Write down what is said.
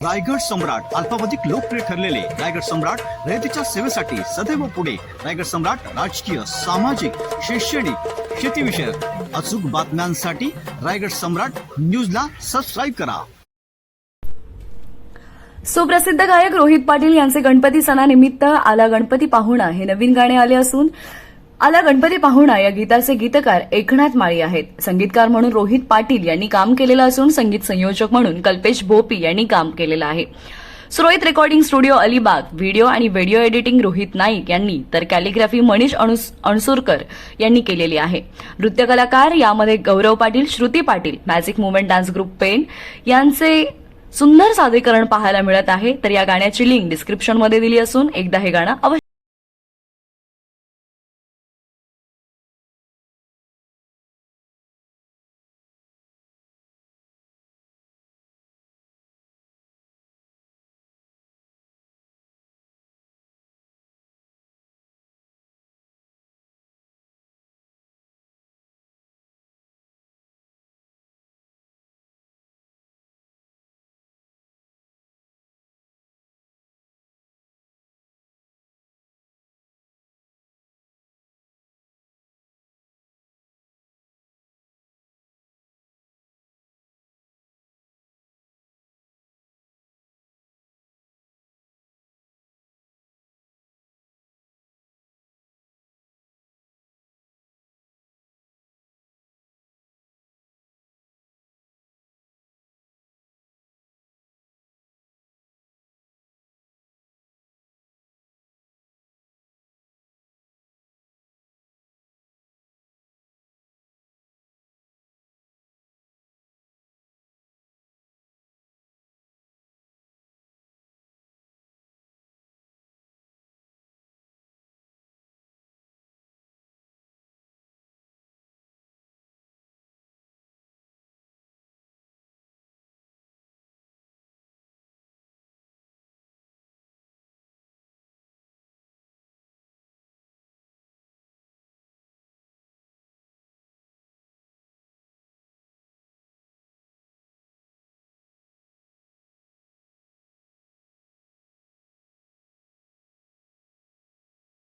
रायगड सम्राट अल्पावधिक लोकप्रिय ठरलेले रायगड सम्राट रयतेच्या सेवेसाठी सदैव पुढे. रायगड सम्राट राजकीय सामाजिक शैक्षणिक शेतीविषयक अचूक बातम्यांसाठी रायगड सम्राट न्यूजला सबस्क्राईब करा. सुप्रसिद्ध गायक रोहित पाटील यांचे गणपती सणानिमित्त आला गणपती पाहुणा हे नवीन गाणे आले असून आला गणपती पाहुणा या गीताचे गीतकार एकनाथ माळी आहेत. संगीतकार म्हणून रोहित पाटील यांनी काम केलेलं असून संगीत संयोजक म्हणून कल्पेश भोपी यांनी काम केलेलं आहे. Surohit recording studio Alibag video आणि व्हिडिओ एडिटिंग रोहित नाईक यांनी तर कॅलिग्राफी मनीष अणसुरकर अणसूरकर यांनी केलेली आहे. नृत्य कलाकार यामध्ये Gaurav Patil Shruti Patil magic movement dance group Pen यांचे सुंदर सादरीकरण पाहायला मिळत आहे. तर या गाण्याची लिंक डिस्क्रिप्शनमध्ये दिली असून एकदा हे गाणं अवश्य